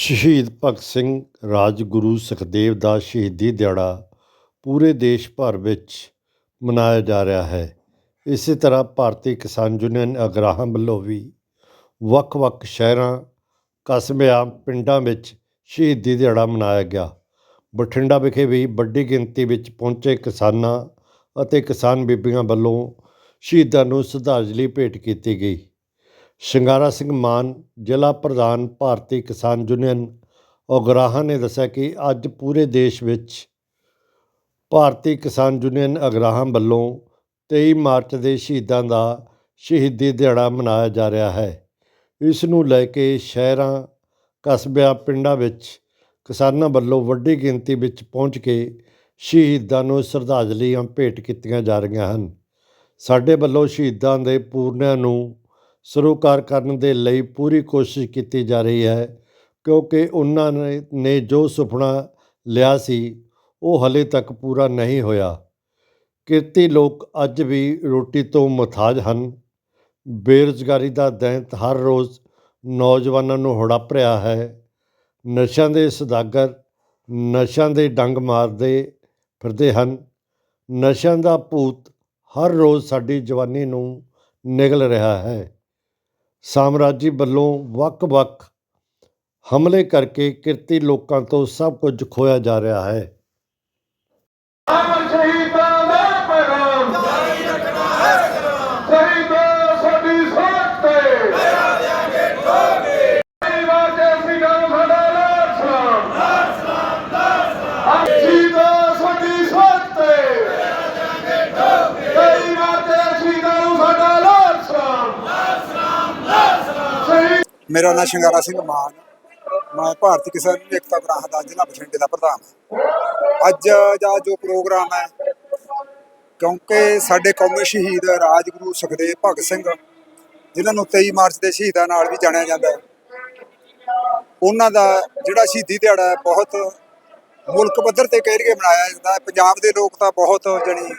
ਸ਼ਹੀਦ ਭਗਤ ਸਿੰਘ ਰਾਜਗੁਰੂ ਸੁਖਦੇਵ ਦਾ ਸ਼ਹੀਦੀ ਦਿਹਾੜਾ ਪੂਰੇ ਦੇਸ਼ ਭਰ ਵਿੱਚ ਮਨਾਇਆ ਜਾ ਰਿਹਾ ਹੈ। ਇਸੇ ਤਰ੍ਹਾਂ ਭਾਰਤੀ ਕਿਸਾਨ ਯੂਨੀਅਨ ਅਗਰਾਹਾਂ ਵੱਲੋਂ ਵੀ ਵੱਖ-ਵੱਖ ਸ਼ਹਿਰਾਂ, ਕਸਬਿਆਂ, ਪਿੰਡਾਂ ਵਿੱਚ ਸ਼ਹੀਦੀ ਦਿਹਾੜਾ ਮਨਾਇਆ ਗਿਆ। ਬਠਿੰਡਾ ਵਿਖੇ ਵੀ ਵੱਡੀ ਗਿਣਤੀ ਵਿੱਚ ਪਹੁੰਚੇ ਕਿਸਾਨਾਂ ਅਤੇ ਕਿਸਾਨ ਬੀਬੀਆਂ ਵੱਲੋਂ ਸ਼ਹੀਦਾਂ ਨੂੰ ਸ਼ਰਧਾਂਜਲੀ ਭੇਟ ਕੀਤੀ ਗਈ। ਸ਼ਿੰਗਾਰਾ ਸਿੰਘ ਮਾਨ, ਜ਼ਿਲ੍ਹਾ ਪ੍ਰਧਾਨ ਭਾਰਤੀ ਕਿਸਾਨ ਯੂਨੀਅਨ ਉਗਰਾਹਾਂ ਨੇ ਦੱਸਿਆ ਕਿ ਅੱਜ ਪੂਰੇ ਦੇਸ਼ ਵਿੱਚ ਭਾਰਤੀ ਕਿਸਾਨ ਯੂਨੀਅਨ ਅਗਰਾਹਾਂ ਵੱਲੋਂ 23 ਮਾਰਚ ਦੇ ਸ਼ਹੀਦਾਂ ਦਾ ਸ਼ਹੀਦੀ ਦਿਹਾੜਾ ਮਨਾਇਆ ਜਾ ਰਿਹਾ ਹੈ। ਇਸ ਨੂੰ ਲੈ ਕੇ ਸ਼ਹਿਰਾਂ, ਕਸਬਿਆਂ, ਪਿੰਡਾਂ ਵਿੱਚ ਕਿਸਾਨਾਂ ਵੱਲੋਂ ਵੱਡੀ ਗਿਣਤੀ ਵਿੱਚ ਪਹੁੰਚ ਕੇ ਸ਼ਹੀਦਾਂ ਨੂੰ ਸ਼ਰਧਾਂਜਲੀਆਂ ਭੇਟ ਕੀਤੀਆਂ ਜਾ ਰਹੀਆਂ ਹਨ। ਸਾਡੇ ਵੱਲੋਂ ਸ਼ਹੀਦਾਂ ਦੇ ਪੂਰਨਿਆਂ ਨੂੰ ਸਰੋਕਾਰ ਕਰਨ ਦੇ ਲਈ ਪੂਰੀ ਕੋਸ਼ਿਸ਼ ਕੀਤੀ ਜਾ ਰਹੀ ਹੈ, ਕਿਉਂਕਿ ਉਹਨਾਂ ਨੇ ਜੋ ਸੁਪਨਾ ਲਿਆ ਸੀ, ਉਹ ਹਲੇ ਤੱਕ ਪੂਰਾ ਨਹੀਂ ਹੋਇਆ। ਕਿਰਤੀ ਲੋਕ ਅੱਜ ਵੀ ਰੋਟੀ ਤੋਂ ਮੁਹਤਾਜ ਹਨ। ਬੇਰੁਜ਼ਗਾਰੀ ਦਾ ਦੈਂਤ ਹਰ ਰੋਜ਼ ਨੌਜਵਾਨਾਂ ਨੂੰ ਹੜੱਪ ਰਿਹਾ ਹੈ। ਨਸ਼ਿਆਂ ਦੇ ਸਦਾਗਰ, ਨਸ਼ਿਆਂ ਦੇ ਡੰਗ ਮਾਰਦੇ ਫਿਰਦੇ ਹਨ। ਨਸ਼ਿਆਂ ਦਾ ਭੂਤ ਹਰ ਰੋਜ਼ ਸਾਡੀ ਜਵਾਨੀ ਨੂੰ ਨਿਗਲ ਰਿਹਾ ਹੈ। ਸਾਮਰਾਜੀ ਵੱਲੋਂ ਵੱਖ-ਵੱਖ ਹਮਲੇ ਕਰਕੇ ਕਿਰਤੀ ਲੋਕਾਂ ਤੋਂ ਸਭ ਕੁਝ ਖੋਇਆ ਜਾ ਰਿਹਾ ਹੈ ਅਮਰ ਸ਼ਹੀਦਾਂ ਦਾ ਪੈਗਾਮ ਜਾਰੀ ਰੱਖਣਾ ਹੈ ਸਲਾਮ ਸ਼ਹੀਦਾਂ ਸਾਡੀ ਸੋਚ ਤੇ ਮੇਰਾ ਦਿਆਂਗੇ ਠੋਕੇ ਕਈ ਵਾਰ ਤੇ ਅਸੀਂ ਗਾਉਂ ਸਾਡਾ ਲਾਲ ਸਲਾਮ ਲਾਲ ਸਲਾਮ ਲਾਲ ਸਲਾਮ ਸ਼ਹੀਦਾਂ ਸਾਡੀ ਸੋਚ ਤੇ ਮੇਰਾ ਦਿਆਂਗੇ ਠੋਕੇ ਕਈ ਵਾਰ ਤੇ ਅਸੀਂ ਗਾਉਂ ਸਾਡਾ ਲਾਲ ਸਲਾਮ ਲਾਲ ਸਲਾਮ ਲਾਲ ਸਲਾਮ ਸ਼ਹੀਦ ਮੇਰਾ ਨਾਮ ਸ਼ਿੰਗਾਰਾ ਸਿੰਘ ਮਾਨ। ਮੈਂ ਭਾਰਤੀ ਕਿਸਾਨ ਏਕਤਾ ਗ੍ਰਾਹ ਦਾ ਜ਼ਿਲ੍ਹਾ ਬਠਿੰਡੇ ਦਾ ਪ੍ਰਧਾਨ ਹਾਂ। ਅੱਜ ਦਾ ਜੋ ਪ੍ਰੋਗਰਾਮ ਹੈ, ਕਿਉਂਕਿ ਸਾਡੇ ਕੌਮੀ ਸ਼ਹੀਦ ਰਾਜਗੁਰੂ ਸੁਖਦੇਵ ਭਗਤ ਸਿੰਘ, ਜਿਨ੍ਹਾਂ ਨੂੰ 23 ਮਾਰਚ ਦੇ ਸ਼ਹੀਦਾਂ ਨਾਲ ਵੀ ਜਾਣਿਆ ਜਾਂਦਾ ਹੈ, ਉਹਨਾਂ ਦਾ ਜਿਹੜਾ ਸ਼ਹੀਦੀ ਦਿਹਾੜਾ ਹੈ, ਬਹੁਤ ਮੁਲਕ ਪੱਧਰ ਤੇ ਕਹਿ ਕੇ ਮਨਾਇਆ ਜਾਂਦਾ ਹੈ। ਪੰਜਾਬ ਦੇ ਲੋਕ ਤਾਂ ਬਹੁਤ ਜਣੀ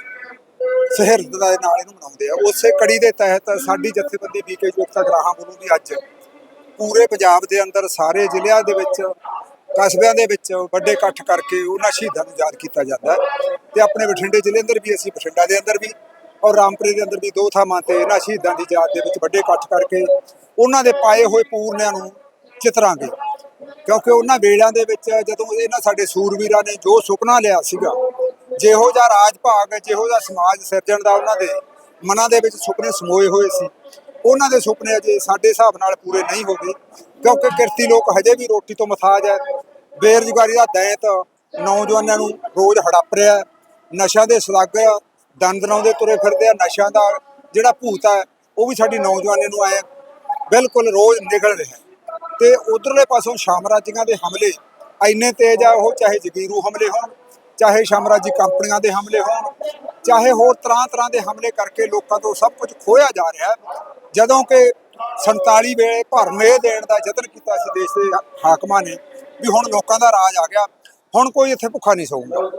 ਸਹਿਰਦ ਦੇ ਨਾਲ ਇਹਨੂੰ ਮਨਾਉਂਦੇ ਆ। ਉਸੇ ਕੜੀ ਦੇ ਤਹਿਤ ਸਾਡੀ ਜਥੇਬੰਦੀ ਬੀਕੇ ਏਕਤਾ ਗ੍ਰਾਹਾਂ ਵੱਲੋਂ ਵੀ ਅੱਜ ਪੂਰੇ ਪੰਜਾਬ ਦੇ ਅੰਦਰ ਸਾਰੇ ਜ਼ਿਲ੍ਹਿਆਂ ਦੇ ਵਿੱਚ, ਕਸਬਿਆਂ ਦੇ ਵਿੱਚ ਵੱਡੇ ਇਕੱਠ ਕਰਕੇ ਉਹਨਾਂ ਸ਼ਹੀਦਾਂ ਨੂੰ ਯਾਦ ਕੀਤਾ ਜਾਂਦਾ ਹੈ। ਤੇ ਆਪਣੇ ਬਠਿੰਡੇ ਜ਼ਿਲ੍ਹੇ ਅੰਦਰ ਵੀ, ਅਸੀਂ ਬਠਿੰਡਾ ਦੇ ਅੰਦਰ ਵੀ ਔਰ ਰਾਮਪੁਰੇ ਦੇ ਅੰਦਰ ਵੀ ਦੋ ਥਾਵਾਂ ਤੇ ਇਹਨਾਂ ਸ਼ਹੀਦਾਂ ਦੀ ਯਾਦ ਦੇ ਵਿੱਚ ਵੱਡੇ ਇਕੱਠ ਕਰਕੇ ਉਹਨਾਂ ਦੇ ਪਾਏ ਹੋਏ ਪੂਰਨਿਆਂ ਨੂੰ ਚਿਤਰਾਂਗੇ। ਕਿਉਂਕਿ ਉਹਨਾਂ ਵੇਲਿਆਂ ਦੇ ਵਿੱਚ ਜਦੋਂ ਇਹਨਾਂ ਸਾਡੇ ਸੂਰਵੀਰਾਂ ਨੇ ਜੋ ਸੁਪਨਾ ਲਿਆ ਸੀਗਾ, ਜਿਹੋ ਜਿਹਾ ਰਾਜ ਭਾਗ, ਜਿਹੋ ਜਿਹਾ ਸਮਾਜ ਸਿਰਜਣ ਦਾ ਉਹਨਾਂ ਦੇ ਮਨਾਂ ਦੇ ਵਿੱਚ ਸੁਪਨੇ ਸਮੋਏ ਹੋਏ ਸੀ ਉਹਨਾਂ ਦੇ ਸੁਪਨੇ ਅਜੇ ਸਾਡੇ ਹਿਸਾਬ ਨਾਲ ਪੂਰੇ ਨਹੀਂ ਹੋ ਗਏ, ਕਿਉਂਕਿ ਕਿਰਤੀ ਲੋਕ ਹਜੇ ਵੀ ਰੋਟੀ ਤੋਂ ਮਥਾਜ ਹੈ ਬੇਰੁਜ਼ਗਾਰੀ ਦਾ ਦੈਂਤ ਨੌਜਵਾਨਾਂ ਨੂੰ ਰੋਜ਼ ਹੜੱਪ ਰਿਹਾ ਹੈ। ਨਸ਼ਿਆਂ ਦੇ ਸਦਾਗਰ ਦੰਦ ਲਾਉਂਦੇ ਤੁਰੇ ਫਿਰਦੇ ਆ, ਨਸ਼ਿਆਂ ਦਾ ਜਿਹੜਾ ਭੂਤ ਹੈ, ਉਹ ਵੀ ਸਾਡੀ ਨੌਜਵਾਨੀ ਨੂੰ ਆਏ ਬਿਲਕੁਲ ਰੋਜ਼ ਨਿਕਲ ਰਿਹਾ ਹੈ। ਤੇ ਉਧਰਲੇ ਪਾਸੋਂ ਸਾਮਰਾਜੀਆਂ ਦੇ ਹਮਲੇ ਇੰਨੇ ਤੇਜ਼ ਆ, ਉਹ ਚਾਹੇ ਜਗੀਰੂ ਹਮਲੇ ਹੋਣ, ਚਾਹੇ ਸਾਮਰਾਜੀ ਕੰਪਨੀਆਂ ਦੇ ਹਮਲੇ ਹੋਣ, ਚਾਹੇ ਹੋਰ ਤਰ੍ਹਾਂ ਤਰ੍ਹਾਂ ਦੇ ਹਮਲੇ ਕਰਕੇ ਲੋਕਾਂ ਤੋਂ ਸਭ ਕੁਝ ਖੋਇਆ ਜਾ ਰਿਹਾ ਜਦੋਂ ਕਿ 47 ਵੇਲੇ ਭਰਮ ਇਹ ਦੇਣ ਦਾ ਯਤਨ ਕੀਤਾ ਸੀ ਦੇਸ਼ ਦੇ ਹਾਕਮਾਂ ਨੇ ਵੀ ਹੁਣ ਲੋਕਾਂ ਦਾ ਰਾਜ ਆ ਗਿਆ, ਹੁਣ ਕੋਈ ਇੱਥੇ ਭੁੱਖਾ ਨਹੀਂ ਸੌਂਗਾ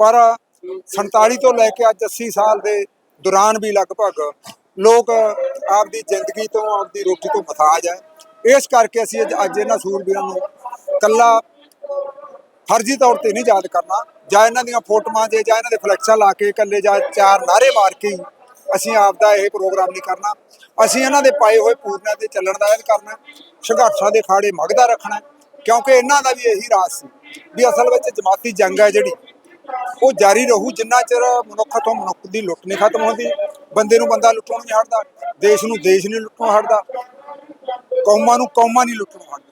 ਪਰ 47 ਤੋਂ ਲੈ ਕੇ ਅੱਜ 80 ਸਾਲ ਦੇ ਦੌਰਾਨ ਵੀ ਲਗਭਗ ਲੋਕ ਆਪਦੀ ਜ਼ਿੰਦਗੀ ਤੋਂ, ਆਪਦੀ ਰੋਟੀ ਤੋਂ ਮਥਾਜ ਹੈ। ਇਸ ਕਰਕੇ ਅਸੀਂ ਅੱਜ- ਅੱਜ ਇਹਨਾਂ ਸੂਰਬੀਰਾਂ ਨੂੰ ਕੱਲਾ ਫਰਜ਼ੀ ਤੌਰ ਤੇ ਨਹੀਂ ਯਾਦ ਕਰਨਾ। ਜਾਂ ਇਹਨਾਂ ਦੀਆਂ ਫੋਟੋਆਂ ਜੇ, ਜਾਂ ਇਹਨਾਂ ਦੇ ਫਲੈਕਸਾਂ ਲਾ ਕੇ ਇਕੱਲੇ ਜਾਂ ਚਾਰ ਨਾਰੇ ਮਾਰ ਕੇ ਹੀ ਅਸੀਂ ਆਪ ਦਾ ਇਹ ਪ੍ਰੋਗਰਾਮ ਨਹੀਂ ਕਰਨਾ। ਅਸੀਂ ਇਹਨਾਂ ਦੇ ਪਾਏ ਹੋਏ ਪੂਰਨਿਆਂ ਤੇ ਚੱਲਣ ਦਾ ਇਹ ਕਰਨਾ ਸੰਘਰਸ਼ਾਂ ਦੇ ਖਾੜੇ ਮਗਦਾ ਰੱਖਣਾ ਕਿਉਂਕਿ ਇਹਨਾਂ ਦਾ ਵੀ ਇਹੀ ਰਾਜ ਸੀ ਵੀ ਅਸਲ ਵਿੱਚ ਜਮਾਤੀ ਜੰਗ ਹੈ ਜਿਹੜੀ। ਉਹ ਜਾਰੀ ਰਹੂ ਜਿੰਨਾ ਚਿਰ ਮਨੁੱਖ ਤੋਂ ਮਨੁੱਖ ਦੀ ਲੁੱਟ ਨਹੀਂ ਖਤਮ ਹੁੰਦੀ। ਬੰਦੇ ਨੂੰ ਬੰਦਾ ਲੁੱਟਣੋਂ ਨਹੀਂ ਹਟਦਾ। ਦੇਸ਼ ਨੂੰ ਦੇਸ਼ ਨਹੀਂ ਲੁੱਟਣੋਂ ਹਟਦਾ। ਕੌਮਾਂ ਨੂੰ ਕੌਮਾਂ ਨਹੀਂ ਲੁੱਟਣੋਂ ਹਟਦਾ।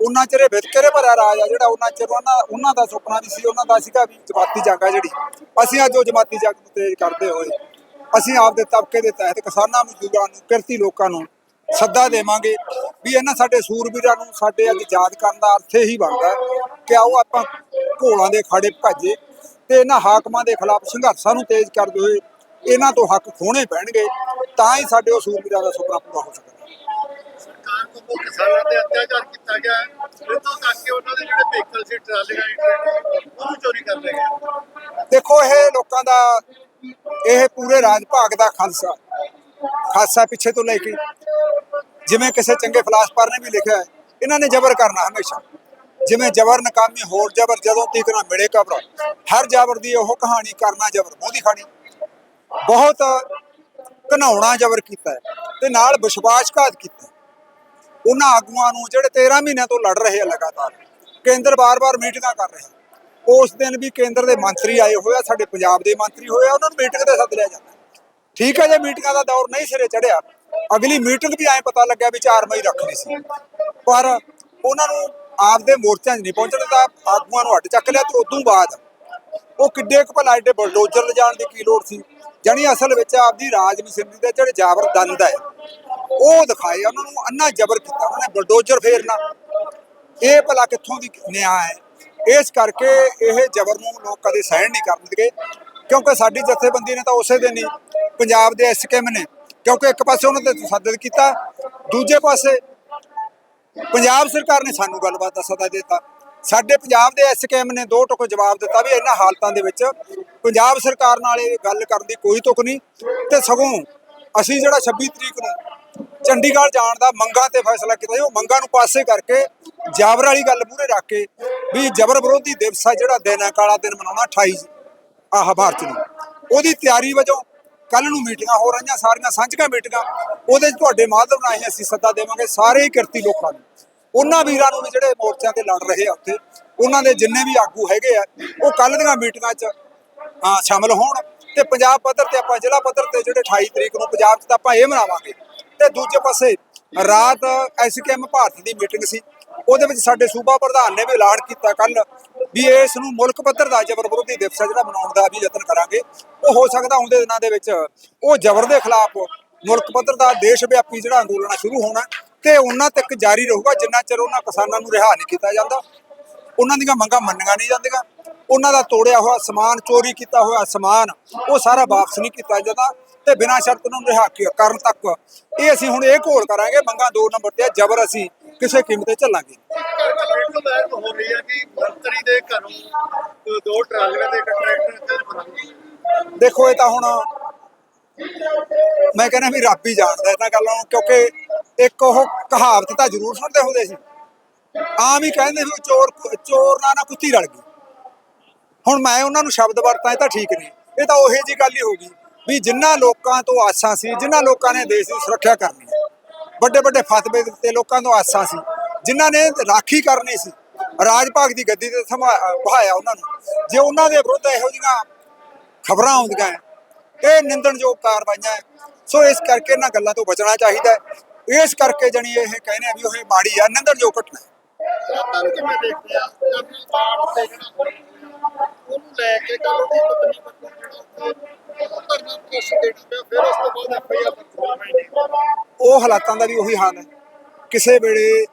ਉਹਨਾਂ ਚਿਰ ਵਿਤਕਰੇ ਭਰਿਆ ਰਾਜ ਆ ਜਿਹੜਾ ਉਹਨਾਂ ਚਿਰ ਉਹਨਾਂ ਉਹਨਾਂ ਦਾ ਸੁਪਨਾ ਵੀ ਸੀ। ਉਹਨਾਂ ਦਾ ਸੀਗਾ ਵੀ ਜਮਾਤੀ ਜੰਗ ਆ ਜਿਹੜੀ। ਅਸੀਂ ਅੱਜ ਉਹ ਜਮਾਤੀ ਜੰਗ ਨੂੰ ਤੇਜ਼ ਕਰਦੇ ਹੋਏ ਅਸੀਂ ਆਪ ਦੇ ਤਬਕੇ ਦੇ ਤਹਿਤ ਕਿਸਾਨਾਂ ਮਜ਼ਦੂਰਾਂ ਨੂੰ ਕਿਰਤੀ ਲੋਕਾਂ ਨੂੰ ਸੱਦਾ ਦੇਵਾਂਗੇ ਵੀ ਇਹਨਾਂ ਸਾਡੇ ਸੂਰਬੀਰਾਂ ਨੂੰ ਸਾਡੇ ਅੱਜ ਯਾਦ ਕਰਨ ਦਾ ਅਰਥ ਇਹੀ ਬਣਦਾ ਕਿ ਆਓ ਆਪਾਂ ਘੋਲਾਂ ਦੇ ਖਾੜੇ ਭਾਜੇ ਤੇ ਇਹਨਾਂ ਹਾਕਮਾਂ ਦੇ ਖਿਲਾਫ ਸੰਘਰਸ਼ਾਂ ਨੂੰ ਤੇਜ਼ ਕਰਦੇ ਹੋਏ ਇਹਨਾਂ ਤੋਂ ਹੱਕ ਖੋਣੇ ਪੈਣਗੇ ਤਾਂ ਹੀ ਸਾਡੇ ਉਹ ਸੂਰਬੀਰਾਂ ਦਾ ਸੁਪਨਾ ਪੂਰਾ ਹੋ ਸਕਦਾ ਸਰਕਾਰ ਵੱਲੋਂ ਕਿਸਾਨਾਂ ਤੇ ਅਤਿਆਚਾਰ ਕੀਤਾ ਗਿਆ ਹੈ। ਇੱਥੋਂ ਤੱਕ ਕਿ ਉਹਨਾਂ ਦੇ ਜਿਹੜੇ ਵਹੀਕਲ ਸੀ ਟਰਾਲੀਆਂ ਇੰਟਰਨੈਟ ਉਹ ਵੀ ਚੋਰੀ ਕਰ ਲਏ ਗਏ ਦੇਖੋ ਇਹ ਲੋਕਾਂ ਦਾ ਇਹ ਪੂਰੇ ਰਾਜ ਭਾਗ ਦਾ ਖਾਲਸਾ। ਖਾਲਸਾ ਪਿੱਛੇ ਤੋਂ ਲੈ ਕੇ, ਜਿਵੇਂ ਕਿਸੇ ਚੰਗੇ ਫਲਾਸਫਰ ਨੇ ਵੀ ਲਿਖਿਆ ਹੈ, ਇਹਨਾਂ ਨੇ ਜ਼ਬਰ ਕਰਨਾ ਹਮੇਸ਼ਾ। ਜਿਵੇਂ ਜ਼ਬਰ ਨਕਾਮੀ, ਹੋਰ ਜ਼ਬਰ ਜਦੋਂ ਤੀਕ ਨਾ ਮਿਲੇ ਕਬਰ ਹਰ ਜ਼ਬਰ ਦੀ ਉਹ ਕਹਾਣੀ ਕਰਨਾ ਜ਼ਬਰ ਮੂੰਹ ਦੀ ਖਾਣੀ। ਬਹੁਤ ਘਨਾਉਣਾ ਜ਼ਬਰ ਕੀਤਾ ਤੇ ਨਾਲ ਵਿਸ਼ਵਾਸਘਾਤ ਕੀਤਾ ਉਹਨਾਂ ਆਗੂਆਂ ਨੂੰ ਜਿਹੜੇ 13 ਮਹੀਨਿਆਂ ਤੋਂ ਲੜ ਰਹੇ ਆ ਲਗਾਤਾਰ, ਕੇਂਦਰ ਬਾਰ-ਬਾਰ ਮੀਟਿੰਗਾਂ ਕਰ ਰਹੇ ਉਸ ਦਿਨ ਵੀ ਕੇਂਦਰ ਦੇ ਮੰਤਰੀ ਆਏ ਹੋਏ ਆ, ਸਾਡੇ ਪੰਜਾਬ ਦੇ ਮੰਤਰੀ ਹੋਏ ਆ, ਉਹਨਾਂ ਨੂੰ ਮੀਟਿੰਗ ਤੇ ਸੱਦ ਲਿਆ ਜਾਂਦਾ ਠੀਕ ਹੈ ਜੇ ਮੀਟਿੰਗਾਂ ਦਾ ਦੌਰ ਨਹੀਂ ਸਿਰੇ ਚੜਿਆ, ਅਗਲੀ ਮੀਟਿੰਗ ਵੀ ਐਂ ਪਤਾ ਲੱਗਿਆ ਵੀ 4 ਮਈ ਰੱਖਣੀ ਸੀ। ਪਰ ਉਹਨਾਂ ਨੂੰ ਆਪਦੇ ਮੋਰਚਿਆਂ 'ਚ ਨਹੀਂ ਪਹੁੰਚਣ ਦਾ ਆਗੂਆਂ ਨੂੰ ਹੱਟ ਚੱਕ ਲਿਆ ਤੇ ਉਦੋਂ ਬਾਅਦ ਉਹ ਕਿੱਡੇ ਕੁ ਭਲਾ ਐਡੇ ਬਲਡੋਜ਼ਰ ਲਿਜਾਣ ਦੀ ਕੀ ਲੋੜ ਸੀ? ਜਾਣੀ ਅਸਲ ਵਿੱਚ ਆਪਦੀ ਰਾਜ ਮਸ਼ੀਨਰੀ ਦੇ ਜਿਹੜੇ ਜਾਬਰ ਦੰਦ ਹੈ, ਉਹ ਦਿਖਾਏ ਉਹਨਾਂ ਨੂੰ ਅੰਨਾ ਜ਼ਬਰ ਕੀਤਾ, ਉਹਨਾਂ ਨੇ ਬਲਡੋਜ਼ਰ ਫੇਰਨਾ। ਇਹ ਭਲਾ ਕਿੱਥੋਂ ਦੀ ਨਿਆਂ ਹੈ? ਇਸ ਕਰਕੇ ਇਹ ਜ਼ਬਰ ਨੂੰ ਲੋਕ ਕਦੇ ਸਹਿਣ ਨਹੀਂ ਕਰਨਗੇ ਕਿਉਂਕਿ ਸਾਡੀ ਜਥੇਬੰਦੀ ਨੇ ਤਾਂ ਉਸੇ ਦਿਨ ਹੀ ਪੰਜਾਬ ਦੇ ਐਸਕੇਐਮ ਨੇ, ਕਿਉਂਕਿ ਇੱਕ ਪਾਸੇ ਉਹਨਾਂ ਤੇ ਤਸੱਦਦ ਕੀਤਾ, ਦੂਜੇ ਪਾਸੇ ਪੰਜਾਬ ਸਰਕਾਰ ਨੇ ਸਾਨੂੰ ਗੱਲਬਾਤ ਦਾ ਸੱਦਾ ਦਿੱਤਾ। ਸਾਡੇ ਪੰਜਾਬ ਦੇ ਐਸਕੇਐਮ ਨੇ ਦੋ ਟੁਕ ਜਵਾਬ ਦਿੱਤਾ ਵੀ ਇਹਨਾਂ ਹਾਲਤਾਂ ਦੇ ਵਿੱਚ ਪੰਜਾਬ ਸਰਕਾਰ ਨਾਲ ਇਹ ਗੱਲ ਕਰਨ ਦੀ ਕੋਈ ਤੁਕ ਨਹੀਂ ਤੇ ਸਗੋਂ ਅਸੀਂ ਜਿਹੜਾ 26 ਤਰੀਕ ਨੂੰ ਚੰਡੀਗੜ੍ਹ ਜਾਣ ਦਾ ਮੰਗਾਂ ਤੇ ਫੈਸਲਾ ਕੀਤਾ ਸੀ, ਉਹ ਮੰਗਾਂ ਨੂੰ ਪਾਸੇ ਕਰਕੇ ਜਾਬਰ ਵਾਲੀ ਗੱਲ ਮੂਹਰੇ ਰੱਖ ਕੇ ਵੀ ਜ਼ਬਰ ਵਿਰੋਧੀ ਦਿਵਸ ਆ ਜਿਹੜਾ ਦਿਨ ਹੈ ਕਾਲਾ ਦਿਨ ਮਨਾਉਣਾ 28 ਆਹ ਭਾਰਤ ਨੂੰ। ਉਹਦੀ ਤਿਆਰੀ ਵਜੋਂ ਕੱਲ ਨੂੰ ਮੀਟਿੰਗਾਂ ਹੋ ਰਹੀਆਂ, ਸਾਰੀਆਂ ਸਾਂਝੀਆਂ ਮੀਟਿੰਗਾਂ। ਉਹਦੇ 'ਚ ਤੁਹਾਡੇ ਮਾਧਵ ਰਾਹੀਂ ਅਸੀਂ ਸੱਦਾ ਦੇਵਾਂਗੇ ਸਾਰੇ ਕਿਰਤੀ ਲੋਕਾਂ ਨੂੰ। ਉਹਨਾਂ ਵੀਰਾਂ ਨੂੰ ਵੀ ਜਿਹੜੇ ਮੋਰਚਿਆਂ ਤੇ ਲੜ ਰਹੇ ਆ ਉੱਥੇ, ਉਹਨਾਂ ਦੇ ਜਿੰਨੇ ਵੀ ਆਗੂ ਹੈਗੇ ਆ, ਉਹ ਕੱਲ ਦੀਆਂ ਮੀਟਿੰਗਾਂ 'ਚ ਹਾਂ ਸ਼ਾਮਲ ਹੋਣ। ਤੇ ਪੰਜਾਬ ਪੱਧਰ ਤੇ ਆਪਾਂ ਜ਼ਿਲ੍ਹਾ ਪੱਧਰ ਤੇ ਜਿਹੜੇ 28 ਤਰੀਕ ਨੂੰ ਪੰਜਾਬ 'ਚ ਤਾਂ ਆਪਾਂ ਇਹ ਮਨਾਵਾਂਗੇ। ਤੇ ਦੂਜੇ ਪਾਸੇ ਰਾਤ ਐਸਕੇਐਮ ਭਾਰਤ ਦੀ ਮੀਟਿੰਗ ਸੀ। ਉਹਦੇ ਵਿੱਚ ਸਾਡੇ ਸੂਬਾ ਪ੍ਰਧਾਨ ਨੇ ਵੀ ਐਲਾਨ ਕੀਤਾ ਕੱਲ ਵੀ ਇਸ ਨੂੰ ਮੁਲਕ ਪੱਧਰ ਦਾ ਜ਼ਬਰ ਵਿਰੋਧੀ ਦਿਵਸ ਆ ਜਿਹੜਾ ਮਨਾਉਣ ਦਾ ਵੀ ਯਤਨ ਕਰਾਂਗੇ। ਉਹ ਹੋ ਸਕਦਾ ਆਉਂਦੇ ਦਿਨਾਂ ਦੇ ਵਿੱਚ ਉਹ ਜ਼ਬਰ ਦੇ ਖਿਲਾਫ ਮੁਲਕ ਪੱਧਰ ਦਾ ਦੇਸ਼ ਵਿਆਪੀ ਜਿਹੜਾ ਅੰਦੋਲਨ ਸ਼ੁਰੂ ਹੋਣਾ ਤੇ ਉਹਨਾਂ ਤੱਕ ਜਾਰੀ ਰਹੂਗਾ, ਜਿੰਨਾ ਚਿਰ ਉਹਨਾਂ ਕਿਸਾਨਾਂ ਨੂੰ ਰਿਹਾ ਨਹੀਂ ਕੀਤਾ ਜਾਂਦਾ। ਉਹਨਾਂ ਦੀਆਂ ਮੰਗਾਂ ਮੰਨੀਆਂ ਨਹੀਂ ਜਾਂਦੀਆਂ। ਉਹਨਾਂ ਦਾ ਤੋੜਿਆ ਹੋਇਆ ਸਮਾਨ, ਚੋਰੀ ਕੀਤਾ ਹੋਇਆ ਸਮਾਨ, ਉਹ ਸਾਰਾ ਵਾਪਸ ਨਹੀਂ ਕੀਤਾ ਜਾਂਦਾ ਤੇ ਬਿਨਾਂ ਸ਼ਰਤ ਉਹਨਾਂ ਨੂੰ ਰਿਹਾ ਕੀ- ਕਰਨ ਤੱਕ। ਇਹ ਅਸੀਂ ਹੁਣ ਇਹ ਘੋਲ ਕਰਾਂਗੇ ਮੰਗਾਂ ਦੋ ਨੰਬਰ ਤੇ ਜ਼ਬਰ ਅਸੀਂ ਕਿਸੇ ਕੀਮਤ ਤੇ ਚੱਲਾਂਗੇ। ਹੋ ਰਹੀ ਹੈ ਕਿ ਮੰਤਰੀ ਦੇ ਘਰੋਂ ਦੋ ਟਰਾਲੀਆਂ ਦੇ ਇੱਕ ਦੇਖੋ, ਇਹ ਤਾਂ ਹੁਣ ਮੈਂ ਕਹਿੰਦਾ ਵੀ ਰੱਬ ਹੀ ਜਾਣਦਾ ਇਹਨਾਂ ਗੱਲਾਂ ਨੂੰ, ਕਿਉਂਕਿ ਇੱਕ ਉਹ ਕਹਾਵਤ ਤਾਂ ਜ਼ਰੂਰ ਸੁਣਦੇ ਹੁੰਦੇ ਸੀ। ਆਮ ਹੀ ਕਹਿੰਦੇ ਵੀ ਚੋਰ ਚੋਰ ਨਾਲ ਨਾ ਕੁੱਤੀ ਰਲ ਗਈ। ਹੁਣ ਮੈਂ ਉਹਨਾਂ ਨੂੰ ਸ਼ਬਦ ਵਰਤਾਂ, ਇਹ ਤਾਂ ਠੀਕ ਨਹੀਂ ਇਹ ਤਾਂ ਉਹੇ ਜੀ ਗੱਲ ਹੀ ਹੋ ਗਈ ਵੀ ਜਿਨ੍ਹਾਂ ਲੋਕਾਂ ਤੋਂ ਆਸਾਂ ਸੀ ਜਿਨ੍ਹਾਂ ਲੋਕਾਂ ਨੇ ਦੇਸ਼ ਦੀ ਸੁਰੱਖਿਆ ਕਰਨੀ ਵੱਡੇ ਵੱਡੇ ਫਤਵੇ ਦਿੱਤੇ ਲੋਕਾਂ ਤੋਂ ਆਸਾਂ ਸੀ। ਜਿਨ੍ਹਾਂ ਨੇ ਰਾਖੀ ਕਰਨੀ ਸੀ ਰਾਜ ਭਾਗ ਦੀ ਗੱਦੀ ਤੇ ਸਮਾ ਬਹਾਇਆ ਉਹਨਾਂ ਨੂੰ। ਜੇ ਉਹਨਾਂ ਦੇ ਵਿਰੁੱਧ ਇਹੋ ਜਿਹੀਆਂ ਖਬਰਾਂ ਆਉਂਦੀਆਂ ਹੈ, ਇਹ ਨਿੰਦਣਯੋਗ ਕਾਰਵਾਈਆਂ ਹੈ। ਸੋ ਇਸ ਕਰਕੇ ਇਹਨਾਂ ਗੱਲਾਂ ਤੋਂ ਬਚਣਾ ਚਾਹੀਦਾ ਇਸ ਕਰਕੇ ਜਣੀ ਇਹ ਕਹਿੰਦੇ ਆ ਵੀ ਉਹ ਮਾੜੀ ਆ ਨਿੰਦਣਯੋਗ ਘਟਨਾ ਹੈ ਕਿਵੇਂ ਦੇਖਦੇ ਆ? ਉਹਨੂੰ ਲੈ ਕੇ ਕੱਲ ਉਹਦੀ ਪਤਨੀ ਵੱਲੋਂ ਉਹ ਧਰਨਾ ਪ੍ਰਦਰਸ਼ਨ ਦੇਣਾ ਪਿਆ, ਫਿਰ ਉਸ ਤੋਂ ਬਾਅਦ ਐਫਆਈਆਰ ਦਰਜ ਹੋਈ ਉਹ ਹਾਲਾਤਾਂ ਦਾ ਵੀ ਉਹੀ ਹਾਲ ਹੈ। ਕਿਸੇ ਵੇਲੇ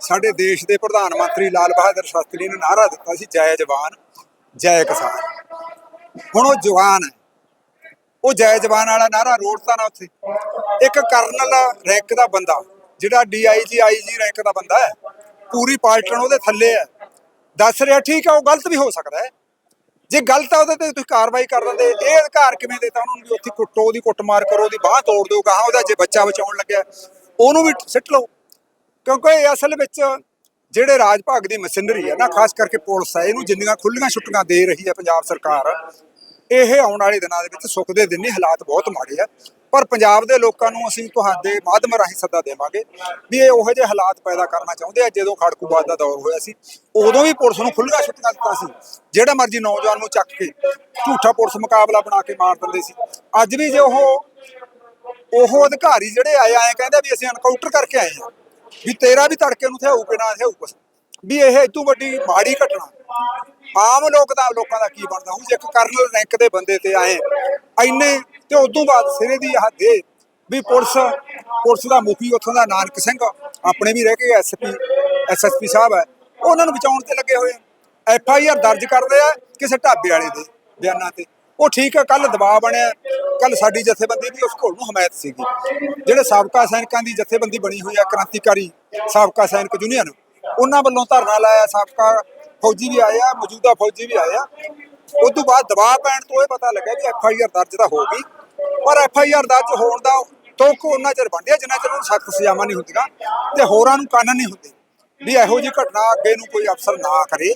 ਸਾਡੇ ਦੇਸ਼ ਦੇ ਪ੍ਰਧਾਨ ਮੰਤਰੀ ਲਾਲ ਬਹਾਦਰ ਸ਼ਾਸਤਰੀ ਨੇ ਨਾਰਾ ਦਿੱਤਾ ਸੀ, ਜੈ ਜਵਾਨ, ਜੈ ਕਿਸਾਨ। ਹੁਣ ਉਹ ਜਵਾਨ ਹੈ। ਉਹ ਜੈ ਜਵਾਨ ਵਾਲਾ ਨਾਰਾ ਰੋੜਤਾ ਨਾ ਉੱਥੇ। ਇੱਕ ਕਰਨਲ ਰੈਂਕ ਦਾ ਬੰਦਾ, ਜਿਹੜਾ ਡੀਆਈਜੀ ਆਈਜੀ ਰੈਂਕ ਦਾ ਬੰਦਾ ਹੈ, ਪੂਰੀ ਪਾਲਟਣ ਉਹਦੇ ਥੱਲੇ ਹੈ। ਦੱਸ ਰਿਹਾ, ਠੀਕ ਹੈ ਉਹ ਗਲਤ ਵੀ ਹੋ ਸਕਦਾ ਹੈ। ਜੇ ਗਲਤ ਆ ਉਹਦੇ ਤੇ ਤੁਸੀਂ ਕਾਰਵਾਈ ਕਰ ਦਿੰਦੇ ਇਹ ਅਧਿਕਾਰ ਕਿਵੇਂ ਦੇਤਾ ਉਹਨਾਂ ਨੂੰ ਵੀ ਉੱਥੇ ਕੁੱਟੋ, ਉਹਦੀ ਕੁੱਟਮਾਰ ਕਰੋ, ਉਹਦੀ ਬਾਹ ਤੋੜ ਦਿਓ, ਗਾਹਾਂ ਉਹਦਾ ਜੇ ਬੱਚਾ ਬਚਾਉਣ ਲੱਗਿਆ, ਉਹਨੂੰ ਵੀ ਸਿੱਟ ਲਓ। ਕਿਉਂਕਿ ਇਹ ਅਸਲ ਵਿੱਚ ਜਿਹੜੇ ਰਾਜ ਭਾਗ ਦੀ ਮਸ਼ੀਨਰੀ ਹੈ ਨਾ, ਖਾਸ ਕਰਕੇ ਪੁਲਿਸ ਹੈ ਇਹਨੂੰ ਜਿੰਨੀਆਂ ਖੁੱਲੀਆਂ ਛੁੱਟੀਆਂ ਦੇ ਰਹੀ ਹੈ ਪੰਜਾਬ ਸਰਕਾਰ, ਇਹ ਆਉਣ ਵਾਲੇ ਦਿਨਾਂ ਦੇ ਵਿੱਚ ਸੁੱਖ ਦੇ ਦਿਨ ਨਹੀਂ ਹਾਲਾਤ ਬਹੁਤ ਮਾੜੇ ਆ। ਪਰ ਪੰਜਾਬ ਦੇ ਲੋਕਾਂ ਨੂੰ ਅਸੀਂ ਤੁਹਾਡੇ ਮਾਧਿਅਮ ਰਾਹੀਂ ਸੱਦਾ ਦੇਵਾਂਗੇ ਵੀ ਇਹ ਉਹੋ ਜਿਹੇ ਹਾਲਾਤ ਪੈਦਾ ਕਰਨਾ ਚਾਹੁੰਦੇ ਆ, ਜਦੋਂ ਖੜਕੂਬਾਦ ਦਾ ਦੌਰ ਹੋਇਆ ਸੀ। ਉਦੋਂ ਵੀ ਪੁਲਿਸ ਨੂੰ ਖੁੱਲ੍ਹਾ ਛੁੱਟੀਆਂ ਦਿੱਤਾ ਸੀ। ਜਿਹੜਾ ਮਰਜ਼ੀ ਨੌਜਵਾਨ ਨੂੰ ਚੱਕ ਕੇ ਝੂਠਾ ਪੁਲਿਸ ਮੁਕਾਬਲਾ ਬਣਾ ਕੇ ਮਾਰ ਦਿੰਦੇ ਸੀ। ਅੱਜ ਵੀ ਜੇ ਉਹ ਉਹ ਅਧਿਕਾਰੀ ਜਿਹੜੇ ਆਏ ਆਏ ਕਹਿੰਦੇ ਵੀ ਅਸੀਂ ਐਨਕਾਊਂਟਰ ਕਰਕੇ ਆਏ ਆ ਵੀ ਤੇਰਾ ਵੀ ਤੜਕੇ ਨੂੰ ਥਿਆਊ ਕਿ ਨਾ ਥਿਆਊ ਕੁਛ। ਵੀ ਇਹ ਇਦੋਂ ਵੱਡੀ ਮਾੜੀ ਘਟਨਾ ਆਮ ਲੋਕ ਦਾ ਲੋਕਾਂ ਦਾ ਕੀ ਬਣਦਾ? ਹੁਣ ਜੇ ਇੱਕ ਕਰਨਲ ਰੈਂਕ ਦੇ ਬੰਦੇ ਤੇ ਆਏ ਐਨੇ ਤੇ ਉਦੋਂ ਬਾਅਦ ਸਿਰੇ ਦੀ ਆਹ ਦੇ ਵੀ ਪੁਲਿਸ ਪੁਲਿਸ ਦਾ ਮੁਖੀ ਉੱਥੋਂ ਦਾ ਨਾਨਕ ਸਿੰਘ, ਆਪਣੇ ਵੀ ਰਹਿ ਕੇ ਐਸਪੀ ਐਸਐਸਪੀ ਸਾਹਿਬ ਹੈ, ਉਹਨਾਂ ਨੂੰ ਬਚਾਉਣ ਤੇ ਲੱਗੇ ਹੋਏ ਐਫ ਆਈ ਆਰ ਦਰਜ ਕਰਦੇ ਆ ਕਿਸੇ ਢਾਬੇ ਵਾਲੇ ਦੇ ਬਿਆਨਾਂ ਤੇ। ਉਹ ਠੀਕ ਹੈ ਕੱਲ ਦਬਾਅ ਬਣਿਆ। ਕੱਲ ਸਾਡੀ ਜਥੇਬੰਦੀ ਵੀ ਉਸ ਘੋਲ ਨੂੰ ਹਮਾਇਤ ਸੀਗੀ। ਜਿਹੜੇ ਸਾਬਕਾ ਸੈਨਿਕਾਂ ਦੀ ਜਥੇਬੰਦੀ ਬਣੀ ਹੋਈ ਆ, ਕ੍ਰਾਂਤੀਕਾਰੀ ਸਾਬਕਾ ਸੈਨਿਕ ਯੂਨੀਅਨ, ਉਹਨਾਂ ਵੱਲੋਂ ਧਰਨਾ ਲਾਇਆ ਸਾਬਕਾ ਫੌਜੀ ਵੀ ਆਏ ਆ, ਮੌਜੂਦਾ ਫੌਜੀ ਵੀ ਆਏ ਆ। ਉਸ ਤੋਂ ਬਾਅਦ ਦਬਾਅ ਪੈਣ ਤੋਂ ਇਹ ਪਤਾ ਲੱਗਿਆ ਵੀ ਐਫ ਆਈ ਆਰ ਦਰਜ ਤਾਂ ਹੋ ਗਈ। ਪਰ ਐਫ ਆਈ ਆਰ ਦਰਜ ਹੋਣ ਦਾ ਤੋਕ ਉਹਨਾਂ ਚਿਰ ਬਣਦਿਆ ਜਿੰਨਾ ਚਿਰ ਉਹਨੂੰ ਸਖਤ ਸਜ਼ਾਵਾਂ ਨਹੀਂ ਹੁੰਦੀਆਂ ਤੇ ਹੋਰਾਂ ਨੂੰ ਕਾਨੂੰਨ ਨਹੀਂ ਹੁੰਦੇ ਵੀ ਇਹੋ ਜਿਹੀ ਘਟਨਾ ਅੱਗੇ ਨੂੰ ਕੋਈ ਅਫਸਰ ਨਾ ਕਰੇ।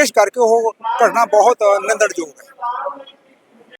ਇਸ ਕਰਕੇ ਉਹ ਘਟਨਾ ਬਹੁਤ ਨਿੰਦਣਯੋਗ ਹੈ।